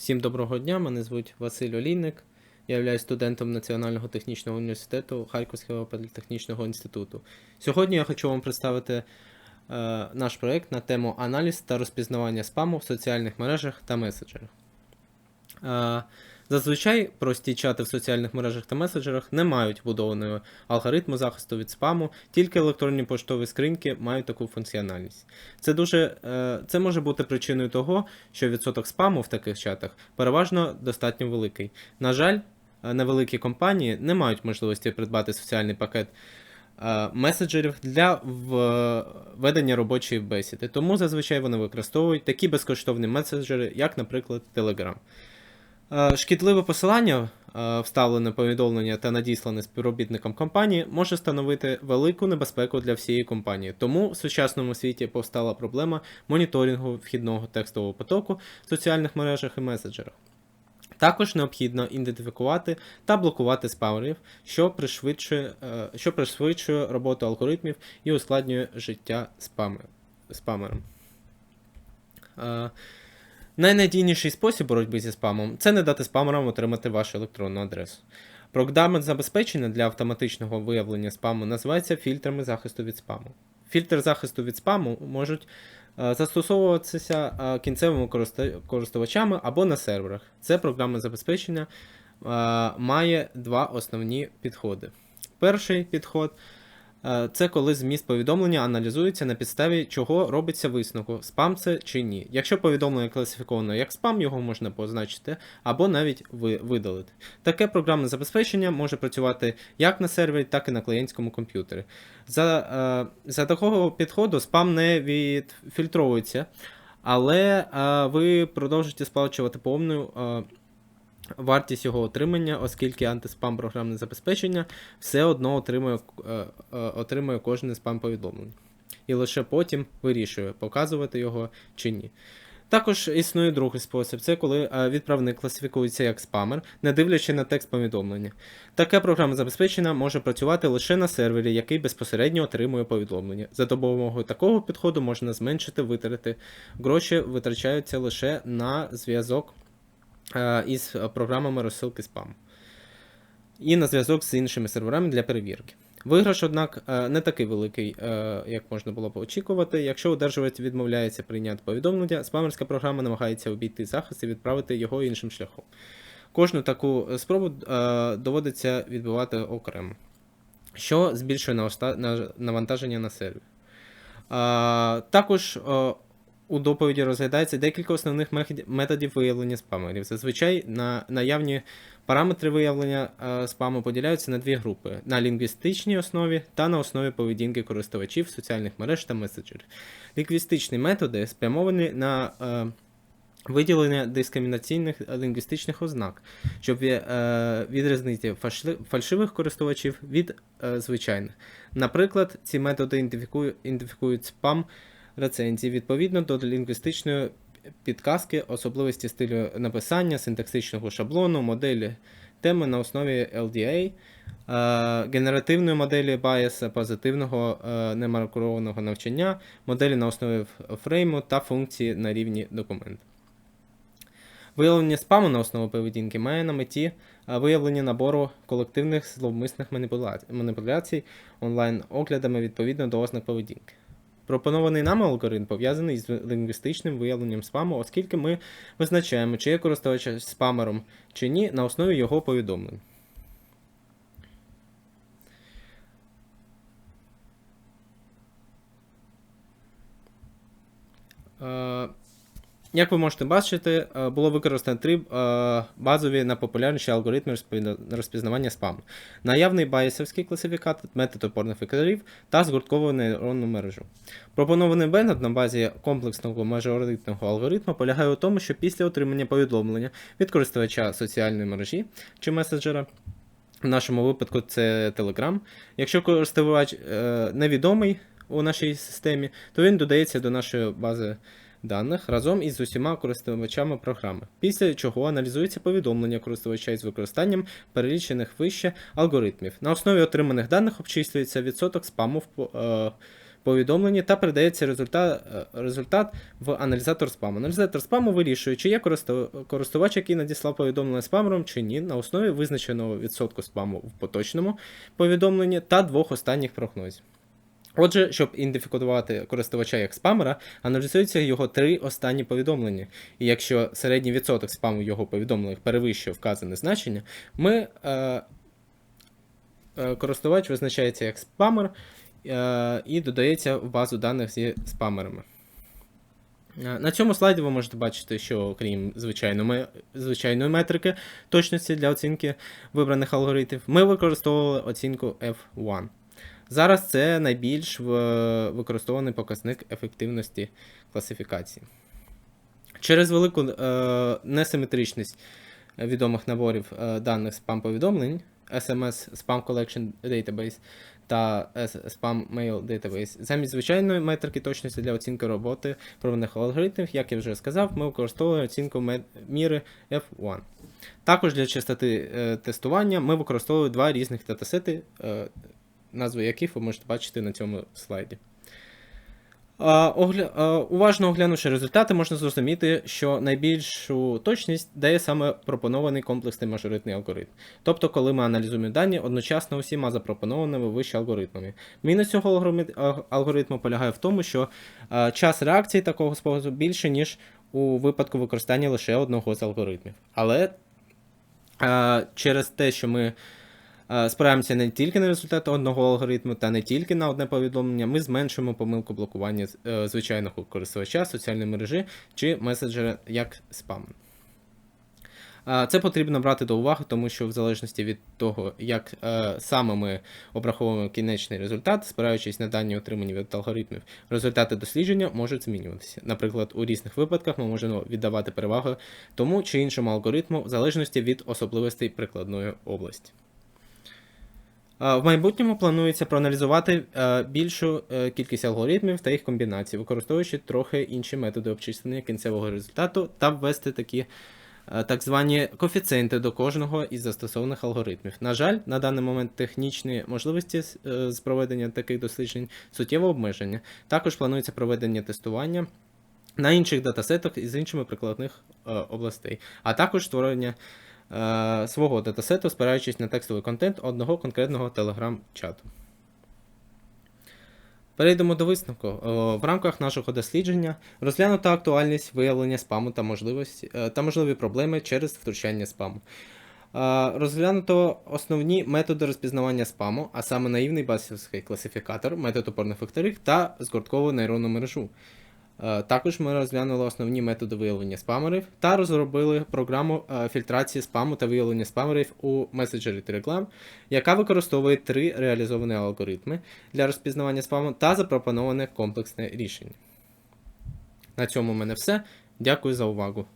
Всім доброго дня, мене звуть Василь Олійник. Я являюсь студентом Національного технічного університету Харківського політехнічного інституту. Сьогодні я хочу вам представити е, наш проєкт на тему аналіз та розпізнавання спаму в соціальних мережах та меседжерах. Е, Зазвичай прості чати в соціальних мережах та меседжерах не мають вбудованого алгоритму захисту від спаму, тільки електронні поштові скриньки мають таку функціональність. Це дуже е, це може бути причиною того, що відсоток спаму в таких чатах переважно достатньо великий. На жаль, е, невеликі компанії не мають можливості придбати соціальний пакет е, меседжерів для ведення робочої бесіди, тому зазвичай вони використовують такі безкоштовні меседжери, як, наприклад, Telegram. Е, Шкідливе посилання, е, вставлене повідомлення та надіслане співробітникам компанії, може становити велику небезпеку для всієї компанії. Тому в сучасному світі повстала проблема моніторингу вхідного текстового потоку в соціальних мережах і меседжерах. Також необхідно ідентифікувати та блокувати спамерів, що пришвидшує, е, що пришвидшує роботу алгоритмів і ускладнює життя спамер, спамерам. Найнадійніший спосіб боротьби зі спамом це не дати спамерам отримати вашу електронну адресу. Програми забезпечення для автоматичного виявлення спаму називаються фільтрами захисту від спаму. Фільтр захисту від спаму можуть е, застосовуватися е, кінцевими користувачами або на серверах. Це програма забезпечення е, має два основні підходи. Перший підход Це коли зміст повідомлення аналізується на підставі чого робиться висновку, спам це чи ні. Якщо повідомлення класифіковано як спам, його можна позначити або навіть видалити. Таке програмне забезпечення може працювати як на сервері, так і на клієнтському комп'ютері. За, е, за такого підходу спам не відфільтровується, але е, ви продовжуєте сплачувати повну. Вартість його отримання, оскільки антиспам програмне забезпечення все одно отримує, е, е, отримує кожне спам повідомлення. І лише потім вирішує, показувати його чи ні. Також існує другий спосіб: це коли е, відправник класифікується як спамер, не дивлячи на текст повідомлення. Таке програмне забезпечення може працювати лише на сервері, який безпосередньо отримує повідомлення. За допомогою такого підходу можна зменшити витрати. Гроші витрачаються лише на зв'язок із програмами розсилки спаму і на зв'язок з іншими серверами для перевірки. Виграш, однак, е, не такий великий, е, як можна було б очікувати. Якщо одержувач відмовляється прийняти повідомлення, спамерська програма намагається обійти захист і відправити його іншим шляхом. Кожну таку спробу е, доводиться відбивати окремо, що збільшує навантаження на сервер. Також е, у доповіді розглядається декілька основних методів виявлення спамерів. Зазвичай на наявні параметри виявлення е, спаму поділяються на дві групи: на лінгвістичній основі та на основі поведінки користувачів соціальних мереж та меседжерів. Лінгвістичні методи спрямовані на е, виділення дискримінаційних лінгвістичних ознак, щоб е, відрізнити фальшивих користувачів від звичайних. Наприклад, ці методи ідентифікують спам рецензій відповідно до лінгвістичної підказки, особливості стилю написання, синтаксичного шаблону, моделі теми на основі LDA, е, генеративної моделі байеса, позитивного е, немаркурованого навчання, моделі на основі фрейму та функції на рівні документу. Виявлення спаму на основі поведінки має на меті е, виявлення набору колективних зловмисних маніпуляцій онлайн-оглядами відповідно до ознак поведінки. Пропонований нам алгоритм пов'язаний з лінгвістичним виявленням спаму, оскільки ми визначаємо, чи є користувач спамером чи ні, на основі його повідомлень. Як ви можете бачити, е, було використано три е, базові найпопулярніші алгоритми розпізнавання спаму. Наявний байесовський класифікатор, метод опорних векторів та згуртковану нейронну мережу. Пропонований метод на базі комплексного мажоритного алгоритму полягає у тому, що після отримання повідомлення від користувача соціальної мережі чи меседжера, в нашому випадку це Telegram, якщо користувач е, невідомий у нашій системі, то він додається до нашої бази даних разом із усіма користувачами програми, після чого аналізується повідомлення користувача із використанням перелічених вище алгоритмів. На основі отриманих даних обчислюється відсоток спаму в, е, та передається результат, е, результат в аналізатор спаму. Аналізатор спаму вирішує, чи є користувач, який надіслав повідомлення спамером, чи ні, на основі визначеного відсотку спаму в поточному повідомленні та двох останніх прогнозів. Отже, щоб ідентифікувати користувача як спамера, аналізуються його три останні повідомлення. І якщо середній відсоток спаму його повідомленнях перевищує вказане значення, ми, е, е, користувач визначається як спамер е, і додається в базу даних зі спамерами. Е, На цьому слайді ви можете бачити, що крім звичайно, звичайної метрики точності для оцінки вибраних алгоритмів, ми використовували оцінку F1. Зараз це найбільш використований показник ефективності класифікації. Через велику е, несиметричність відомих наборів е, даних спам-повідомлень, SMS Spam Collection Database та Spam Mail Database, замість звичайної метрики точності для оцінки роботи проведених алгоритмів, як я вже сказав, ми використовуємо оцінку міри F1. Також для частоти е, тестування ми використовуємо два різних датасети, е, назви яких ви можете бачити на цьому слайді. Уважно оглянувши результати, можна зрозуміти, що найбільшу точність дає саме пропонований комплексний мажоритний алгоритм. Тобто, коли ми аналізуємо дані одночасно усіма запропонованими вище алгоритмами. Мінус цього алгоритму- полягає в тому, що час реакції такого способу більше, ніж у випадку використання лише одного з алгоритмів. Але через те, що ми спираємося не тільки на результат одного алгоритму та не тільки на одне повідомлення, ми зменшуємо помилку блокування е, звичайного користувача соціальної мережі чи меседжера як спам. Це потрібно брати до уваги, тому що в залежності від того, як е, саме ми обраховуємо кінечний результат, спираючись на дані, отримані від алгоритмів, результати дослідження можуть змінюватися. Наприклад, у різних випадках ми можемо віддавати перевагу тому чи іншому алгоритму в залежності від особливостей прикладної області. В майбутньому планується проаналізувати е, більшу е, кількість алгоритмів та їх комбінацій, використовуючи трохи інші методи обчислення кінцевого результату та ввести такі е, так звані коефіцієнти до кожного із застосованих алгоритмів. На жаль, на даний момент технічні можливості з- проведення таких досліджень суттєво обмеження. Також планується проведення тестування на інших датасетах із іншими прикладних областей, а також створення е, свого датасету, спираючись на текстовий контент одного конкретного телеграм-чату. Перейдемо до висновку. В рамках нашого дослідження розглянута актуальність виявлення спаму та, е, та можливі проблеми через втручання спаму. Е, Розглянуто основні методи розпізнавання спаму, а саме наївний басівський класифікатор, метод опорних векторів та згорткову нейронну мережу. Е, Також ми розглянули основні методи виявлення спамерів та розробили програму е, фільтрації спаму та виявлення спамерів у меседжері Telegram, яка використовує три реалізовані алгоритми для розпізнавання спаму та запропоноване комплексне рішення. На цьому в мене все. Дякую за увагу.